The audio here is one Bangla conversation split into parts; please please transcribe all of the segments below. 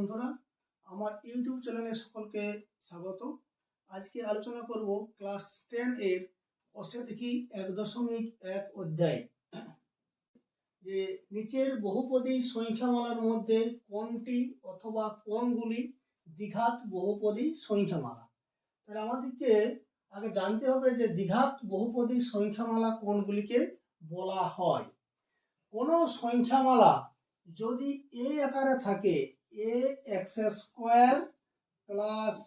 বন্ধুরা, আমার ইউটিউব চ্যানেলে সকলকে স্বাগত। আজকে আলোচনা করব ক্লাস টেন এর অসে দেখি এক দশমিক এক অধ্যায়। যে নিচের বহুপদী সংখ্যামালার মধ্যে কোনটি অথবা কোনগুলি দ্বিঘাত বহুপদী সংখ্যামালা? তাহলে আমাদেরকে আগে জানতে হবে যে দ্বিঘাত বহুপদী সংখ্যামালা কোনগুলিকে বলা হয়। কোনো সংখ্যামালা যদি এ আকারে থাকে a x square plus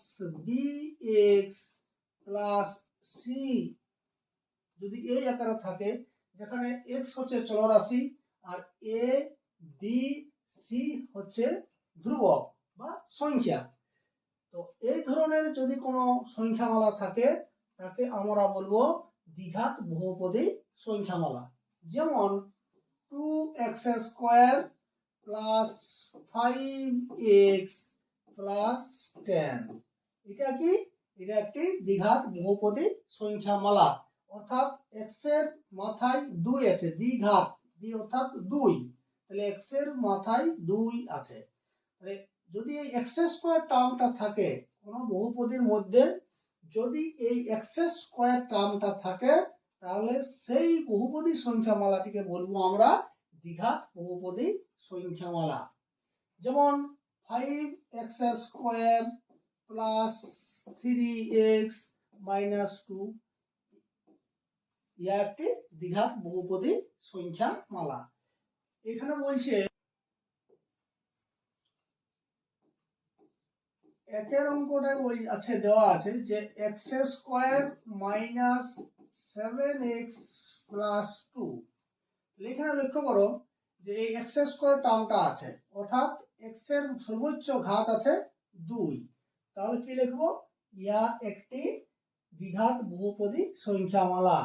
b x plus c যদি এই আকারে থাকে, যেখানে এক্স হচ্ছে চলরাশি আর এ বি সি হচ্ছে ধ্রুবক বা সংখ্যা। তো এই ধরনের যদি কোনো সংখ্যামালা থাকে, তাকে আমরা বলব দ্বিঘাত বহুপদী সংখ্যামালা। যেমন two x square plus five x plus ten এটা কি? এটা একটি দ্বিঘাত বহুপদী সংখ্যামালা। অর্থাৎ এক্সের মাথায় দুই আছে, দ্বিঘাত, দ্বি অর্থাৎ দুই। তাহলে এক্সের মাথায় দুই আছে। তাহলে যদি এই এক্স স্কোয়ার টার্মটা থাকে, কোনো বহুপদীর মধ্যে যদি এই এক্স স্কোয়ার টার্মটা থাকে, তাহলে সেই বহুপদী সংখ্যামালাটিকে বলব আমরা দ্বিঘাত বহুপদী সংখ্যামালা যেমন five x square plus three x minus two ইয়া একটি দ্বিঘাত বহুপদী সংখ্যামালা এখানে বলছে, একের অঙ্কটায় ওই আছে, দেওয়া আছে যে x square minus seven x plus two এখানে লক্ষ্য করো যে এই এক্স স্কোয়ার টার্মটা আছে, অর্থাৎ এক্সের সর্বোচ্চ ঘাত আছে দুই। তাহলে কি লিখব? ইয়া একটি দ্বিঘাত বহুপদী সংখ্যামালা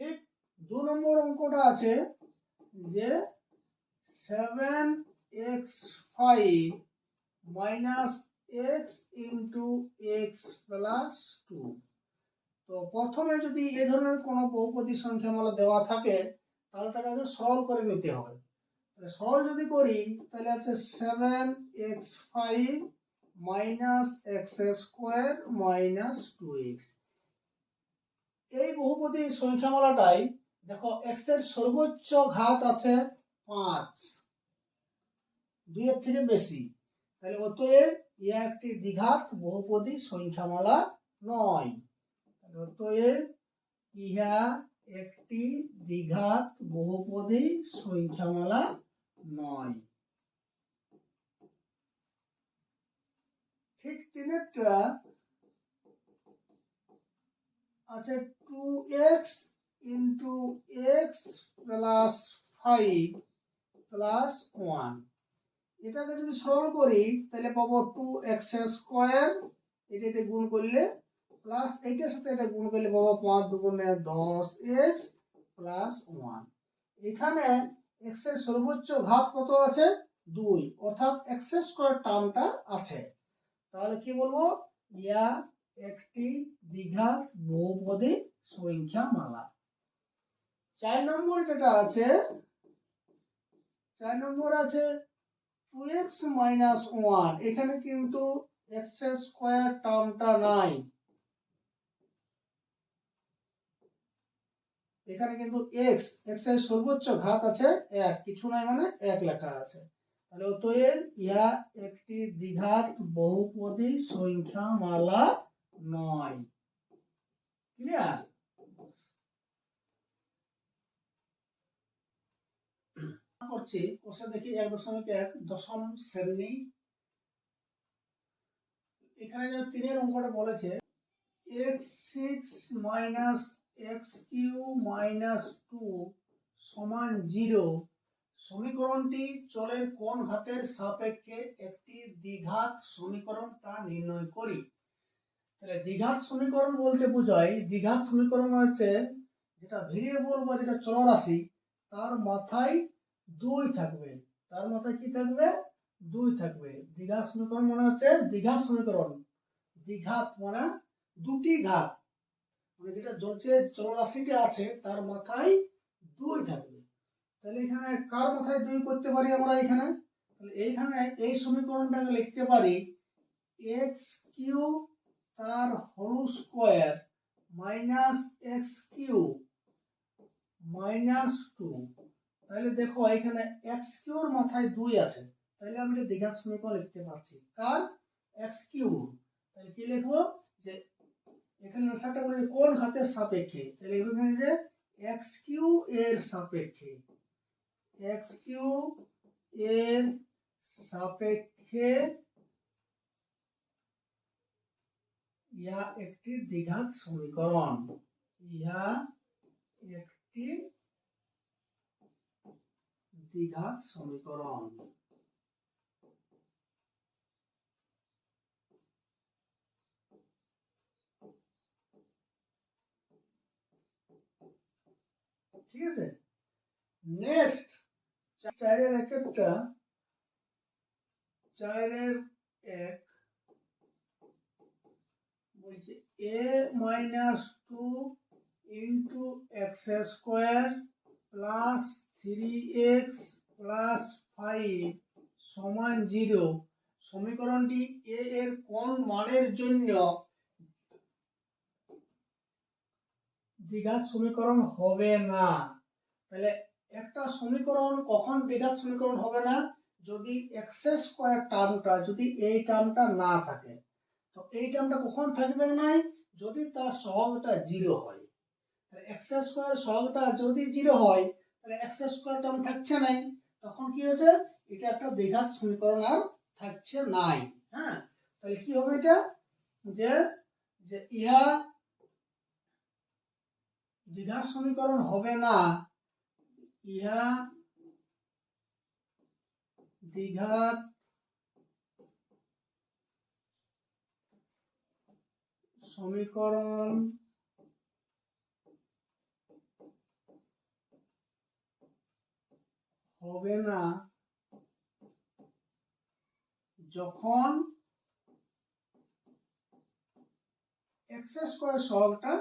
ঠিক দু নম্বর অঙ্কটা আছে যে seven x five minus x into x plus two তো প্রথমে যদি এ ধরনের কোনো বহুপদী সংখ্যামালা দেওয়া থাকে, তাহলে তাকে আগে সরল করে নিতে হবে। সরল যদি করি, তাহলে আছে seven x five minus x square minus two x এই বহুপদী সংখ্যামালাটাই দেখো এক্সের সর্বোচ্চ ঘাত আছে পাঁচ। দুইয়ের থেকে বেশি। তাহলে অতএব ইয়া একটি দ্বিঘাত, বহুপদী সংখ্যামালা নয়। অতএব ইহা একটি দ্বিঘাত, বহুপদী সংখ্যামালা নয়। ঠিক তিনেরটা আছে two x into x plus five plus one এটাকে যদি সরল করি, তাহলে পাবো টু এক্স স্কোয়ার এটা এটা গুণ করলে প্লাস এইটার সাথে এটা গুণ করলে পাবো পাঁচ দুগুণে দশ এক্স প্লাস ওয়ান এখানে এক্সের সর্বোচ্চ ঘাত কত আছে? দুই। অর্থাৎ এক্স স্কোয়ার টার্মটা আছে। তাহলে কি বলব? ইয়া একটি দ্বিঘাত বহুপদী সংখ্যামালা। চার নম্বর যেটা আছে, চার নম্বর আছে টু এক্স মাইনাস ওয়ান এখানে কিন্তু এক্স স্কোয়ার টার্মটা নাই। এখানে কিন্তু এক্স এক্সের সর্বোচ্চ ঘাত আছে এক, কিছু নাই মানে এক লেখা আছে। তাহলে অতএব ইহা একটি দ্বিঘাত বহুপদী সংখ্যামালা নয়। ক্লিয়ার করছি কোষে দেখি এক দশমিক এক দশম শ্রেণি। এখানে যে তিনের অঙ্কটা বলেছে x six minus x cube minus two সমান জিরো সমীকরণটি চলের কোন ঘাতের সাপেক্ষে একটি দ্বিঘাত সমীকরণ তা নির্ণয় করি। তাহলে দ্বিঘাত সমীকরণ বলতে বোঝায়, দ্বিঘাত সমীকরণ হচ্ছে যেটা ভেরিয়েবল বা যেটা চলরাশি, তার মাথায় দুই থাকবে। তার মাথায় কি থাকবে? দুই থাকবে। দ্বিঘাত সমীকরণ মানে হচ্ছে দ্বিঘাত সমীকরণ। দ্বিঘাত মানে দুটি ঘাত। মানে যেটা যে চলরাশিটা আছে, তার মাথায় দুই থাকবে। তাহলে এখানে কার মাথায় দুই করতে পারি আমরা এখানে? তাহলে এইখানে এই সমীকরণটাকে লিখতে পারি এক্স কিউ তার whole square minus x cube minus two. তাহলে দেখো এখানে এক্স কিউর মাথায় দুই আছে। তাহলে আমি এটা দীঘার সমীকরণ লিখতে পারছি। কার? এক্স কিউ তাহলে কি লিখব? যে এখানে আনসারটা বলে কোন ঘাতের সাপেক্ষে? তাহলে এখানে যে এক্স কিউ এর সাপেক্ষে। এক্স কিউ এর সাপেক্ষে ইহা একটি দ্বিঘাত সমীকরণ। ইহা একটি দ্বিঘাত সমীকরণ। ঠিক আছে? নেক্সট চারের এক একটা চারের এক বলছে a minus two into x square plus three x plus five সমান জিরো সমীকরণটি এ এর কোন মানের জন্য দ্বিঘাত সমীকরণ হবে না? তাহলে একটা সমীকরণ কখন দ্বিঘাত সমীকরণ হবে না? যদি এক্স স্কোয়ার টার্মটা যদি এই টার্মটা না থাকে, তো এই টার্মটা কখন থাকবে নাই যদি তার সহগটা জিরো হয়। তাহলে এক্স স্কোয়ার সহগটা যদি জিরো হয় থাকছে নাই, তখন কি এটা একটা সমীকরণ আর থাকছে নাই হ্যাঁ? তাহলে কি হবে এটা? যে ইহা দ্বিঘাত সমীকরণ হবে না, ইহা দ্বিঘাত সমীকরণ হবে না। যখন এক্স স্কোয়ার সহগটা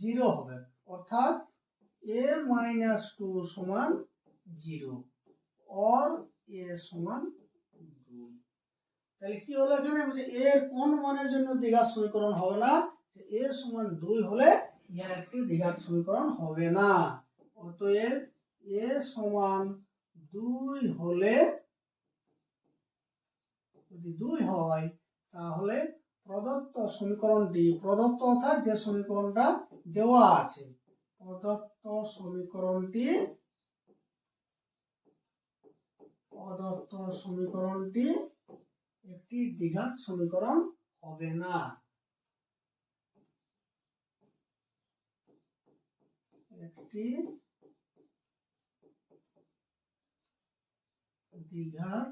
জিরো হবে, অর্থাৎ এ মাইনাস টু সমান জিরো অর এ সমান দুই তাহলে কি হলো এখানে? বলছে এর কোন মানের জন্য দ্বিঘাত সমীকরণ হবে না? এ সমান দুই হলে ইহা একটি দ্বিঘাত সমীকরণ হবে না। অতএব এ সমান দুই হলে, যদি দুই হয়, তাহলে প্রদত্ত সমীকরণটি, প্রদত্ত অর্থাৎ যে সমীকরণটা দেওয়া আছে, প্রদত্ত সমীকরণটি প্রদত্ত সমীকরণটি একটি দ্বিঘাত সমীকরণ হবে না। একটি দ্বিঘাত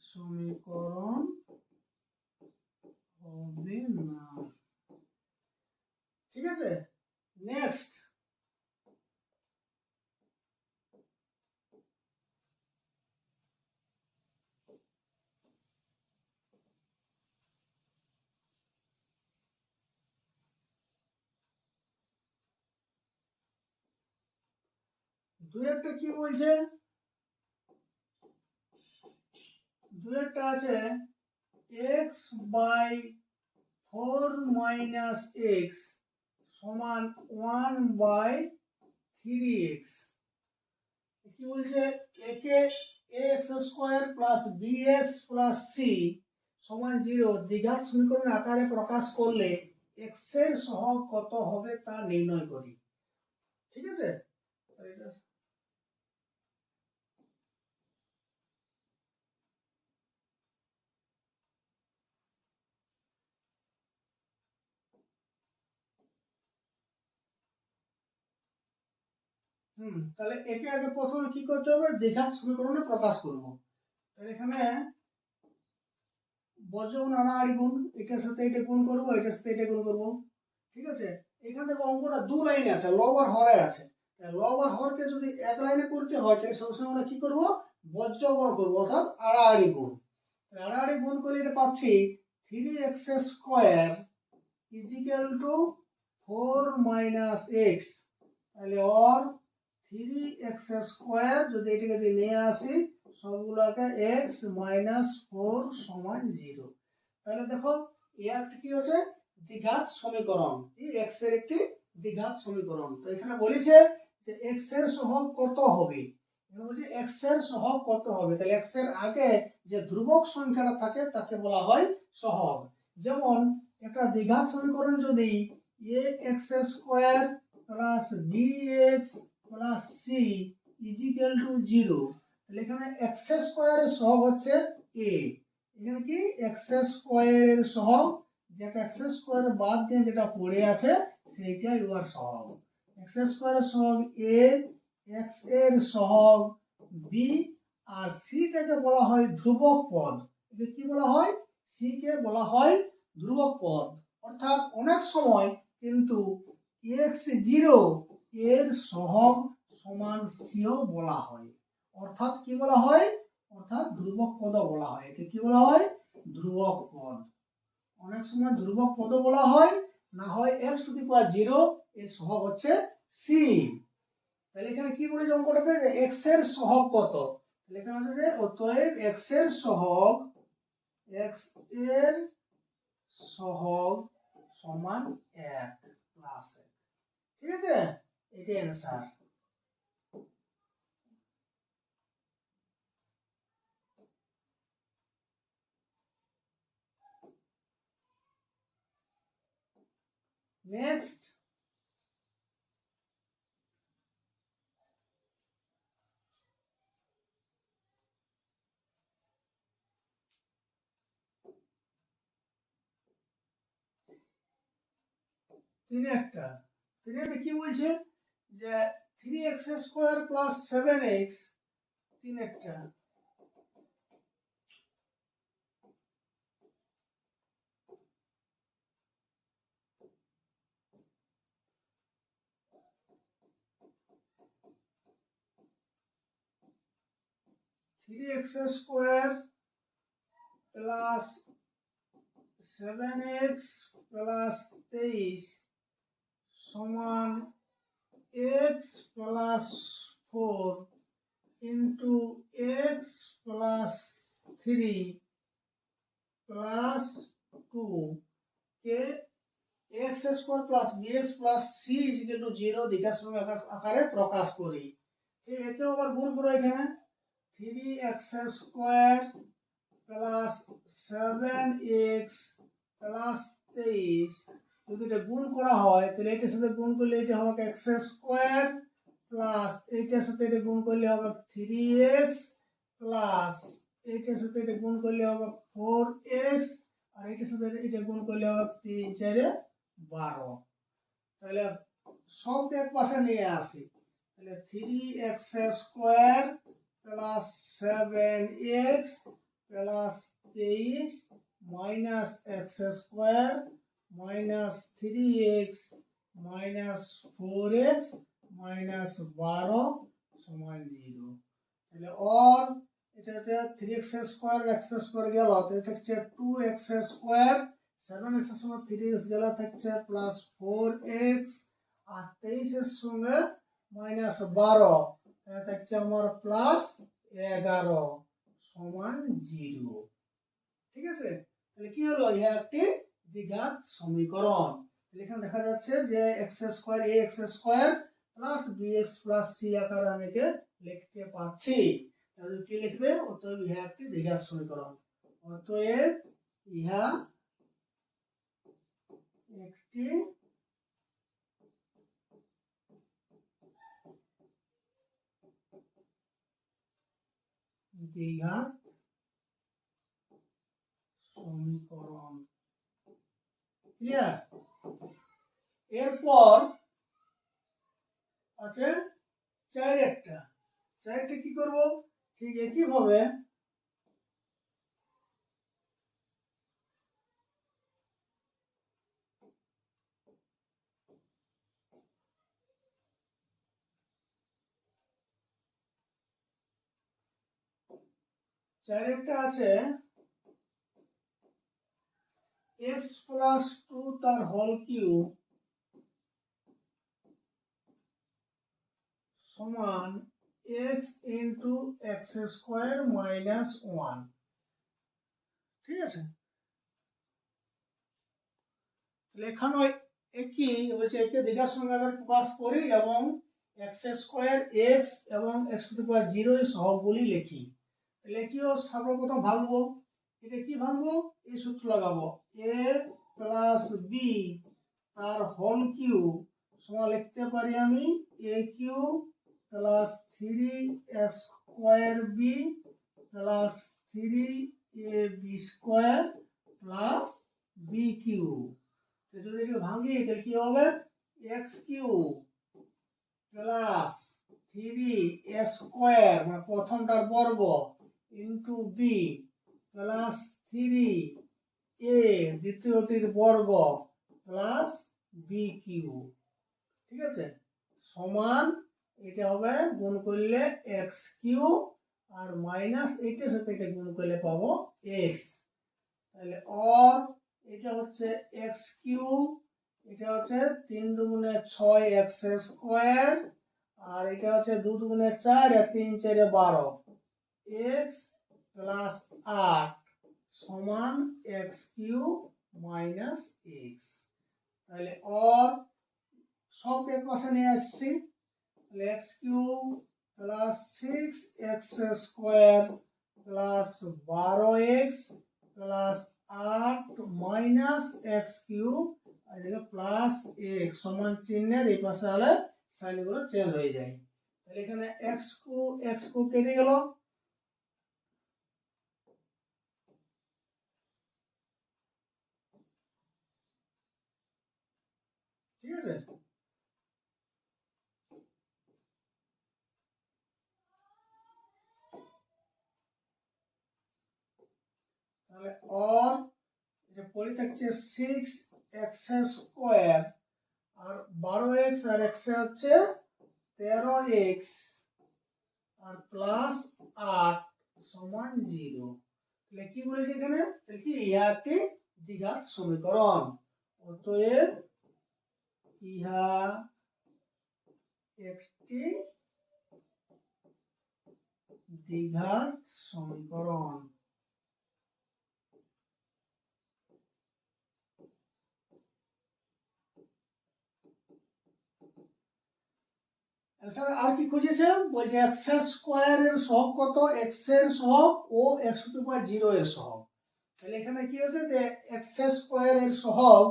সমীকরণ হবে না। ঠিক আছে? নেক্সট দু একটা কি বলছে? দু একটা আছে x by four minus x সমান ওয়ান বাই থ্রি এক্স কি বলছে? একে x square plus b x plus c সমান জিরো দ্বিঘাত সমীকরণ আকারে প্রকাশ করলে এক্সের সহগ কত হবে তা নির্ণয় করি। ঠিক আছে? হুম, তাহলে একে আগে প্রথমে কি করতে হবে? দ্বিঘাত সমীকরণে প্রকাশ করব। তাহলে এখানে বজ্রগুণ আড়াআড়ি গুণ এটার সাথে এটা গুণ করব, এটার সাথে এটা গুণ করব। ঠিক আছে? এখান থেকে অঙ্কটা দু লাইনে আছে, লব আর হরে আছে। লব আর হরকে যদি এক লাইনে করতে হয়, তাহলে সবসময় আমরা কি করব? বজ্রগণ করব, অর্থাৎ আড়াআড়ি গুণ। আড়াআড়ি গুণ করে এটা পাচ্ছি three x square is equal to four minus x তাহলে অর থ্রি এক্স স্কোয়ার যদি এটাকে দিয়ে নিয়ে আসি, সবগুলোকে এক্স মাইনাস ফোর সমান জিরো তাহলে দেখো একটা কি হচ্ছে দ্বিঘাত সমীকরণ। এক্সের একটি দ্বিঘাত সমীকরণ। তো এখানে বলেছে যে এক্সের সহগ কত হবে? বলছে এক্সের সহগ কত হবে? তাহলে এক্সের আগে যে ধ্রুবক সংখ্যাটা থাকে, তাকে বলা হয় সহগ। যেমন, একটা দ্বিঘাত সমীকরণ যদি a x square plus b x plus c is equal to zero তাহলে এখানে এক্স স্কোয়ারের সহগ হচ্ছে এ এখানে কি? এক্স স্কোয়ারের সহগ, যেটা এক্স স্কোয়ার বাদ দিয়ে যেটা পড়ে আছে, সেইটাই ওর সহগ। এক্স স্কোয়ারের সহগ এ এক্সের সহগ বি আর সিটাকে বলা হয় ধ্রুবক পদ। একে কি বলা হয়? সি কে বলা হয় ধ্রুবক পদ। অর্থাৎ অনেক সময় কিন্তু এক্স জিরো এর সহগ সমান সিও বলা হয়। অর্থাৎ কি বলা হয়? অর্থাৎ ধ্রুবক পদ বলা হয়। একে কি বলা হয়? ধ্রুবক পদ। অনেক সময় ধ্রুবক পদ বলা হয়, না হয় x to the power zero, এর সহগ হচ্ছে সি তাহলে এখানে কি বলেছে অঙ্কটাতে? যে এক্সের সহগ কত? তাহলে এখানে হচ্ছে যে অতএব এক্সের সহগ এক্সের সহগ সমান এক প্লাস এক। ঠিক আছে? এটা অ্যান্সার নেক্সট তিনে একটা তিনে একটা কি বলছে যে three x square plus seven x তিন একটা। Three x square plus seven x plus তেইশ সমান x plus four into x plus three plus two K x square plus x plus c is equal to zero দীঘার সঙ্গে আকারে প্রকাশ করি। ঠিক এতেও আবার গুণ করো এখানে। Three x square plus seven x plus তেইশ যদি এটা গুণ করা হয়, তাহলে এটার সাথে গুণ করলে এটা হবে এক্স স্কোয়ার প্লাস এইটার সাথে এটা গুণ করলে হবে থ্রি এক্স প্লাস এইটার সাথে এটা গুণ করলে হবে ফোর এক্স আর এটার সাথে এটা গুণ করলে হবে তিন চারে বারো। তাহলে সবকে এক পাশে নিয়ে আসি। তাহলে three x square plus seven x plus তেইশ minus x square minus three x minus four x minus বারো সমান জিরো তাহলে অর এটা হচ্ছে three x square x square গেল, তাহলে থাকছে টু এক্স স্কোয়ার সেভেন এক্সের সঙ্গে থ্রি এক্স গেলে, থাকছে প্লাস ফোর এক্স আর তেইশের সঙ্গে মাইনাস বারো তাহলে থাকছে আমার প্লাস এগারো সমান জিরো ঠিক আছে? তাহলে কি হলো? একটি দ্বিঘাত সমীকরণ। এখানে দেখা যাচ্ছে যে x square a x square plus b x plus c আকারে আমি লিখতে পারছি। তাহলে কি লিখবে? অতএব ইহা একটি দ্বিঘাত সমীকরণ। অতএব ইহা একটি দ্বিঘাত সমীকরণ। ক্লিয়ার এরপর আছে চার একটা। চারটা কি করব? ঠিক চার একটা আছে। এক্স প্লাস টু তার হোল কিউব সমান x into x square minus one ঠিক আছে? তাহলে এখানে একই বলছে একে দীঘার সঙ্গে আবার প্রকাশ করি এবং এক্স স্কোয়ার এক্স এবং এক্স টু পাওয়ার জিরো এই সবগুলি লিখি। তাহলে সর্বপ্রথম ভাঙবো। এটা কি ভাঙবো? এই সূত্র লাগাবো। এ প্লাস বি তার হোল কিউ সমান লিখতে পারি আমি a cube plus three square b plus three a b square plus b cube. যদি ভাঙি, তাহলে কি হবে? X cube plus three square মানে প্রথমটার বর্গ, into b plus three a দ্বিতীয়টির বর্গ প্লাস বি কিউ ঠিক আছে? সমান, এটা হবে গুণ করলে এক্স কিউ আর মাইনাস এইটার সাথে এটা গুণ করলে পাবো এক্স তাহলে অর এটা হচ্ছে এক্স কিউ এটা হচ্ছে তিন দুগুণে ছয় এক্স স্কোয়ার আর এটা হচ্ছে দু দুগুণে চার আর তিন চারে বারো। এক্স প্লাস আট সমান এক্স কিউ মাইনাস এক্স। তাহলে অর সব এক পাশে নিয়ে আসছি। তাহলে x cube plus six x square plus বারো এক্স প্লাস আট মাইনাস এক্স কিউ আর প্লাস এক্স সমান চিহ্নের এই পাশে হলে সাইনগুলো চেঞ্জ হয়ে যায়। তাহলে এখানে এক্স কু এক্স কু কেটে গেল ঠিক আছে তাহলে অর এটা পড়ে থাকছে সিক্স এক্স স্কোয়ার আর বারো এক্স আর এক্স হচ্ছে তেরো এক্স আর প্লাস আট সমান জিরো তাহলে কি বলেছে এখানে? তাহলে কি ইহা একটি দ্বিঘাত সমীকরণ। অতএব ইহা একটি দ্বিঘাত সমীকরণ। স্যার, আর কি খুঁজেছে বলছে এক্স স্কোয়ার এর সহগ কত? এক্সের সহগ ও এক্স টু পাওয়ার জিরো এর সহগ। তাহলে এখানে কি হচ্ছে যে এক্স স্কোয়ার এর সহগ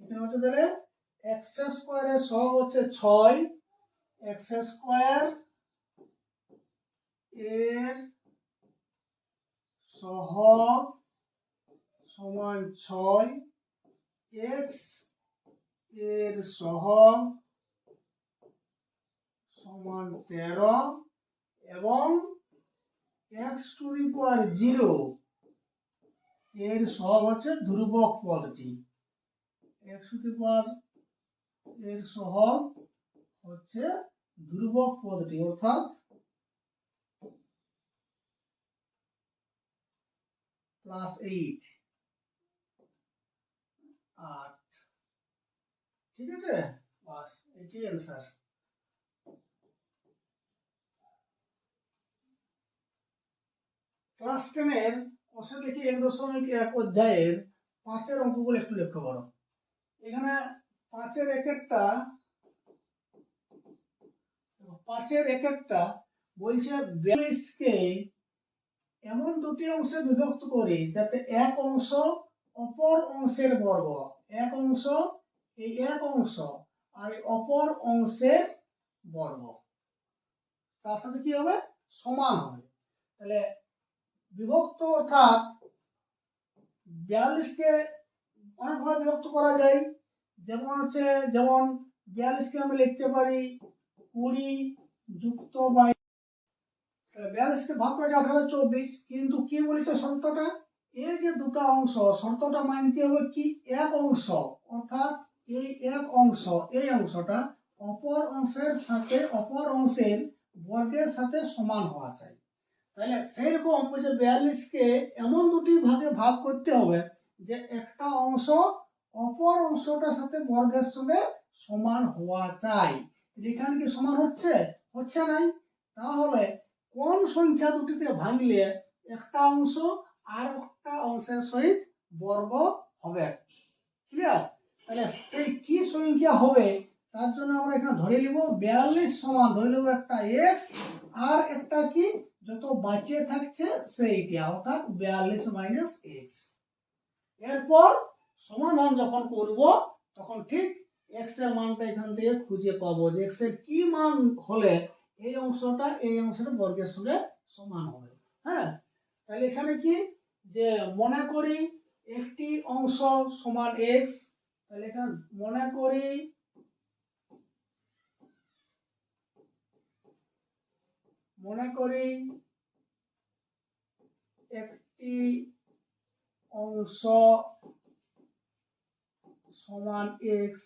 এখানে হচ্ছে তাহলে এক্স স্কোয়ার এর সহগ হচ্ছে ছয়। এক্স স্কোয়ার এর সহগ সমান ছয় এক্সের সহগ সমান তেরো এবং x to the power zero এর সহগ হচ্ছে ধ্রুবক পদটি। এক্স টু দি পাওয়ার এর সহগ হচ্ছে ধ্রুবক পদটি, অর্থাৎ প্লাস এইট আট ঠিক আছে? বাস এটি অ্যান্সার ক্লাস টেনের অংশে দেখি এক দশমিক এক অধ্যায়ের পাঁচের অঙ্কগুলো একটু লক্ষ্য করো। এখানে পাঁচের এক একটা পাঁচের এক একটা বলছে বিয়াল্লিশকে এমন দুটি অংশে বিভক্ত করি যাতে এক অংশ অপর অংশের বর্গ, এক অংশ, এই এক অংশ আর অপর অংশের বর্গ। তার সাথে কি হবে? সমান হবে। তাহলে বিভক্ত অর্থাৎ বিয়াল্লিশকে অনেকভাবে বিভক্ত করা যায়। যেমন হচ্ছে, যেমন বিয়াল্লিশকে আমি লিখতে পারি কুড়ি যুক্ত বাই, তাহলে বিয়াল্লিশকে ভাগ করে যাওয়া হবে চব্বিশ। কিন্তু কি বলেছে শর্তটা এই যে দুটা অংশ, শর্তটা মানতে হবে কি এক অংশ? অর্থাৎ এই এক অংশ, এই অংশটা অপর অংশের সাথে, অপর অংশের বর্গের সাথে সমান হওয়া চাই। তাহলে সেইরকম বলছে বিয়াল্লিশকে এমন দুটি ভাগে ভাগ করতে হবে যে একটা অংশ অপর অংশটার সাথে বর্গের সঙ্গে সমান হওয়া চাই। এখানে কি সমান হচ্ছে? হচ্ছে নাই। তাহলে কোন সংখ্যা দুটিতে ভাঙলে একটা অংশ আর একটা অংশের সহিত বর্গ হবে। ক্লিয়ার তাহলে সেই কি সংখ্যা হবে, তার জন্য আমরা এখানে ধরে নিব বিয়াল্লিশ সমান, ধরে নেব একটা এক্স আর একটা কি? যত বাঁচিয়ে থাকছে সেইটা, অর্থাৎ বিয়াল্লিশ মাইনাস এক্স এরপর সমাধান যখন করব, তখন ঠিক এক্সের মানটা এখান থেকে খুঁজে পাবো যে এক্সের কি মান হলে এই অংশটা এই অংশের বর্গের সঙ্গে সমান হবে। হ্যাঁ? তাহলে এখানে কি? যে মনে করি একটি অংশ সমান এক্স তাহলে এখানে মনে করি মনে করি একটি অংশ সমান এক্স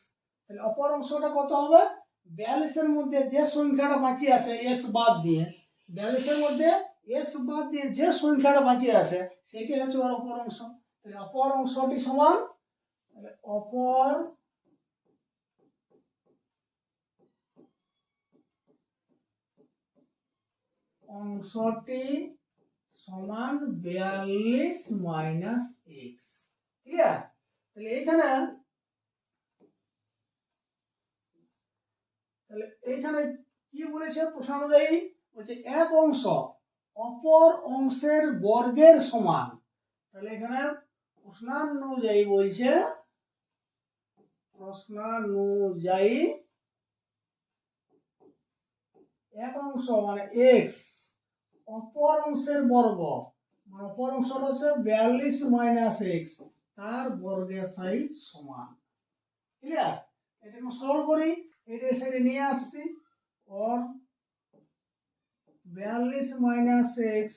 তাহলে অপর অংশটা কত হবে? বিয়াল্লিশের মধ্যে যে সংখ্যাটা বাঁচিয়ে আছে এক্স বাদ দিয়ে, বিয়াল্লিশের মধ্যে এক্স বাদ দিয়ে যে সংখ্যাটা বাঁচিয়ে আছে, সেটাই হচ্ছে ওর অপর অংশ। তাহলে অপর অংশটি সমান অপর অংশটি সমান বিয়াল্লিশ মাইনাস এক্স। ক্লিয়ার? তাহলে এইখানে তাহলে এইখানে কি বলেছে প্রশ্ন অনুযায়ী? বলছে এক অংশ অপর অংশের বর্গের সমান। তাহলে এখানে প্রশ্নানুযায়ী বলছে, প্রশ্নানুযায়ী এক অংশ মানে এক্স অপর অংশের বর্গ। মানে অপর অংশটা হচ্ছে বিয়াল্লিশ মাইনাস এক্স তার বর্গের সাইজ সমান। ক্লিয়ার এটাকে সরল করি, এটা সাইডে নিয়ে আসছি। ওর বিয়াল্লিশ মাইনাস এক্স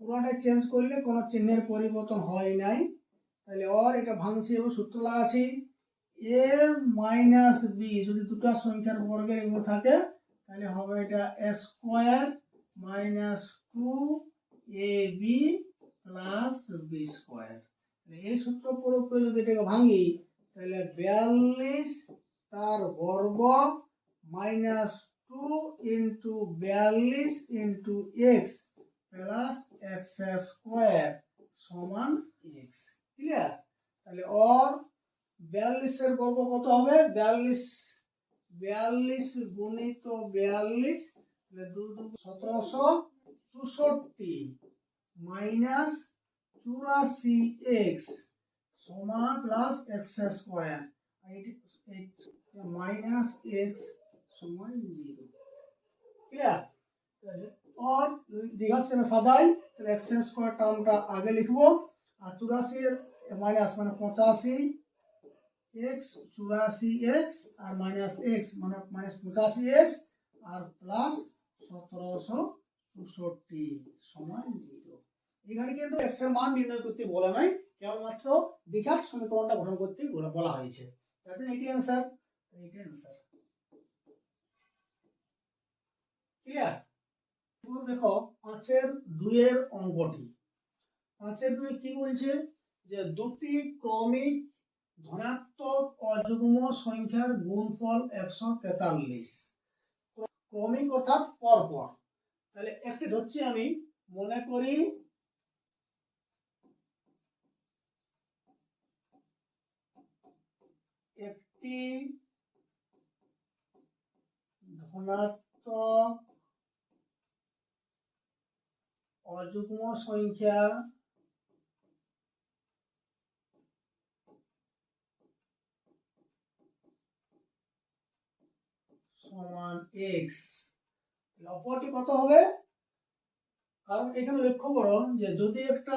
পুরোটা চেঞ্জ করলে কোনো চিহ্নের পরিবর্তন হয় নাই। তাহলে ওর এটা ভাঙছি এবং সূত্র লাগাচ্ছি। এ মাইনাস বি যদি দুটো সংখ্যার বর্গের এগুলো থাকে, তাহলে হবে এটা square minus two a b plus b square এই সূত্র প্রয়োগ করে যদি এটাকে ভাঙি, তাহলে বিয়াল্লিশ তার বর্গ মাইনাস টু ইন্টু বিয়াল্লিশ into x plus x square সমান এক্স ক্লিয়ার তাহলে ওর বিয়াল্লিশের বর্গ কত হবে? বিয়াল্লিশ বিয়াল্লিশ গুণিত বিয়াল্লিশ দু সতেরোশো চৌষট্টি মাইনাস চুরাশি এক্স সমান plus x square minus x সমান জিরো ক্লিয়ার দ্বিঘাত সেটা সাজাই তাহলে এক্স স্কোয়ার টার্মটা আগে লিখব। আর চুরাশির মাইনাস মানে পঁচাশি এক্স চুরাশি এক্স আর মাইনাস এক্স মানে মাইনাস পঁচাশি এক্স আর প্লাস সতেরোশো চৌষট্টি। সমান জিরো এখানে কিন্তু এক্সের মান নির্ণয় করতে বলা নাই কেবলমাত্র দ্বিঘাত সমীকরণটা গঠন করতে বলা- বলা হয়েছে। তাহলে এটি অ্যান্সার এটি অ্যান্সার দেখো, পাঁচের দুইয়ের অঙ্কটি। পাঁচের দুই কি বলছে? যে দুটি ক্রমিক ধনাত্মক অযুগ্ম সংখ্যার গুণফল একশো তেতাল্লিশ। ক্রমিক অর্থাৎ পরপর। তাহলে একটি ধরছি আমি, মনে করি একটি ধনাত্মক অযুগ্ম সংখ্যা সমান এক্স অপরটি কত হবে? কারণ এখানে লক্ষ্য করো যে যদি একটা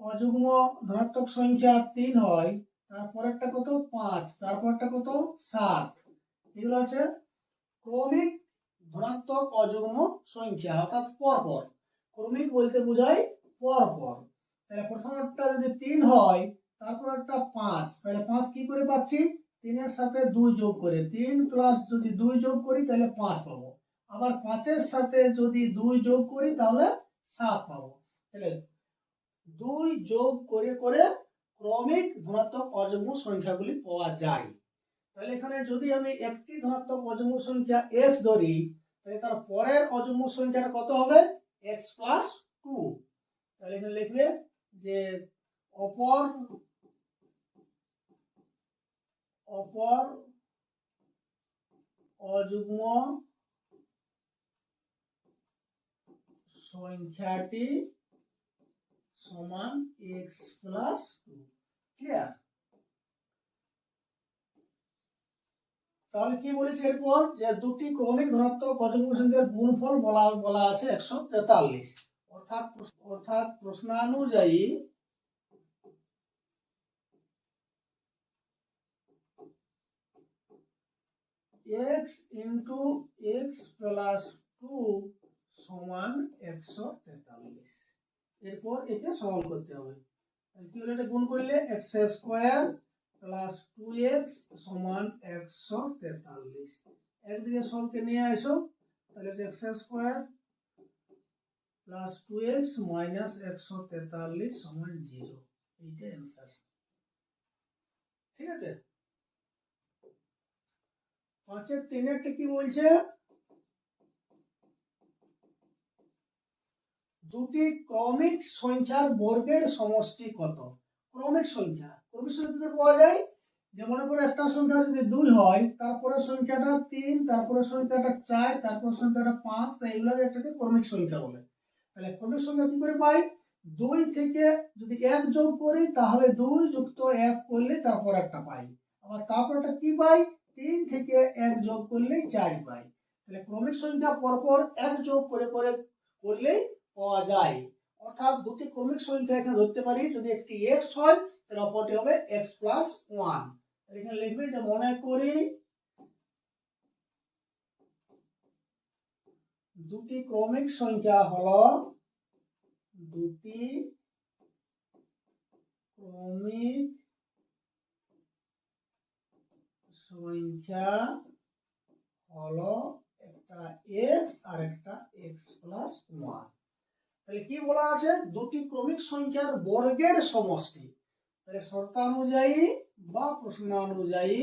অযুগ্ম ধনাত্মক সংখ্যা তিন হয়, তারপরেরটা কত? পাঁচ। তারপরটা কত? সাত। এগুলো হচ্ছে ক্রমিক ধনাত্মক অযুগ্ম সংখ্যা, অর্থাৎ পরপর। ক্রমিক বলতে বোঝায় পরপর। তাহলে প্রথমটা যদি তিন হয়, তারপর একটা পাঁচ। তাহলে পাঁচ কি করে পাচ্ছি? তিনের সাথে দুই যোগ করে। তিন প্লাস যদি দুই যোগ করি, তাহলে পাঁচ পাবো। আবার পাঁচের সাথে যদি দুই যোগ করি, তাহলে সাত পাবো। তাহলে দুই যোগ করে করে ক্রমিক ধনাত্মক অযুগ্ম সংখ্যাগুলি পাওয়া যায়। তাহলে এখানে যদি আমি একটি ধনাত্মক অযুগ্ম সংখ্যা এক্স ধরি তাহলে তার পরের অযুগ্ম সংখ্যাটা কত হবে? এক্স প্লাস টু তাহলে এখানে লিখবে যে অপর অপর অযুগ্ম সংখ্যাটি সমান এক্স প্লাস টু ক্লিয়ার তাহলে কি বলেছে এরপর? যে দুটি ক্রমিক ধনাত্মক অযুগ্ম সংখ্যার গুণফল বলা বলা আছে একশো তেতাল্লিশ। অর্থাৎ অর্থাৎ প্রশ্নানুযায়ী x into x plus two সমান একশো তেতাল্লিশ। এরপর একে সমান করতে হবে। কি হলো? এটা গুণ করলে x square plus two x সমান একশো তেতাল্লিশ। একদিকে সবকে নিয়ে আসো, তাহলে x square plus two x minus একশো তেতাল্লিশ সমান জিরো এইটা অ্যান্সার ঠিক আছে? পাঁচের তিনেরটা কি বলছে? দুটি ক্রমিক সংখ্যার বর্গের সমষ্টি কত? ক্রমিক সংখ্যা। ক্রমিক সংখ্যা করে পাওয়া যায়, যে মনে করো একটা সংখ্যা যদি দুই হয়, তারপরে সংখ্যাটা তিন, তারপরে সংখ্যাটা চার, তারপরে সংখ্যাটা পাঁচ তাই এগুলো একটাকে ক্রমিক সংখ্যা বলে। তাহলে ক্রমিক সংখ্যা কি করে পাই? দুই থেকে যদি এক যোগ করি, তাহলে দুই যুক্ত এক করলে তারপর একটা পাই। আবার তারপরটা কি পাই? তিন থেকে এক যোগ করলে চার পাই। তাহলে ক্রমিক সংখ্যা পরপর এক যোগ করে করে করলেই পাওয়া যায়। অর্থাৎ দুটি ক্রমিক সংখ্যা এখানে ধরতে পারি। যদি একটি এক্স হয় অপরটি হবে এক্স প্লাস ওয়ান এখানে লিখবে যে মনে করি দুটি ক্রমিক সংখ্যা হল দুটি ক্রমিক সংখ্যা হল একটা এক্স আর একটা এক্স প্লাস ওয়ান তাহলে কি বলা আছে? দুটি ক্রমিক সংখ্যার বর্গের সমষ্টি। শর্তানুযায়ী বা প্রশ্নানুযায়ী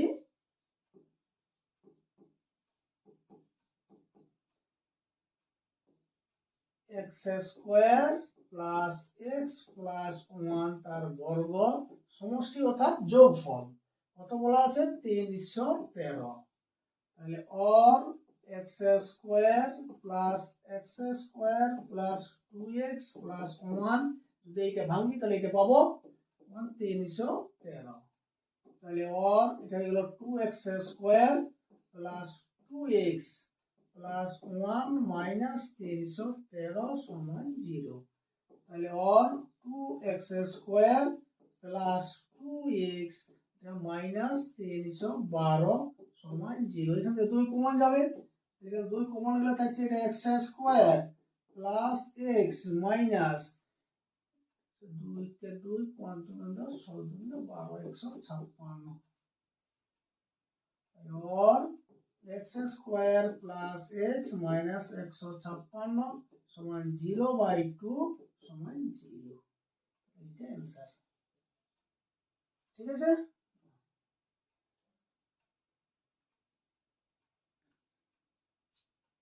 x square plus x plus one তার বর্গ সমষ্টি অর্থাৎ যোগফল। কত বলা আছে? তিনশো তেরো। তাহলে or x square plus x square plus two x plus one যদি এইটা ভাঙি, তাহলে এটা পাবো তিনশো তেরো তাহলে অর এটা হলো two x square plus two x plus one minus তিনশো তেরো সমান জিরো তাহলে or two x square plus two x minus তিনশো বারো সমান জিরো এখান থেকে দুই কমন যাবে। এখানে দুই কমন গেলে থাকছে এটা x square plus x minus দুই কে দুই পঞ্চম দশ ষোলো দুই বারো একশো ছাপ্পান্ন और x square plus x minus एक सौ छप्पन समान जीरो बाई टू समान जीरो এটা অ্যান্সার ঠিক আছে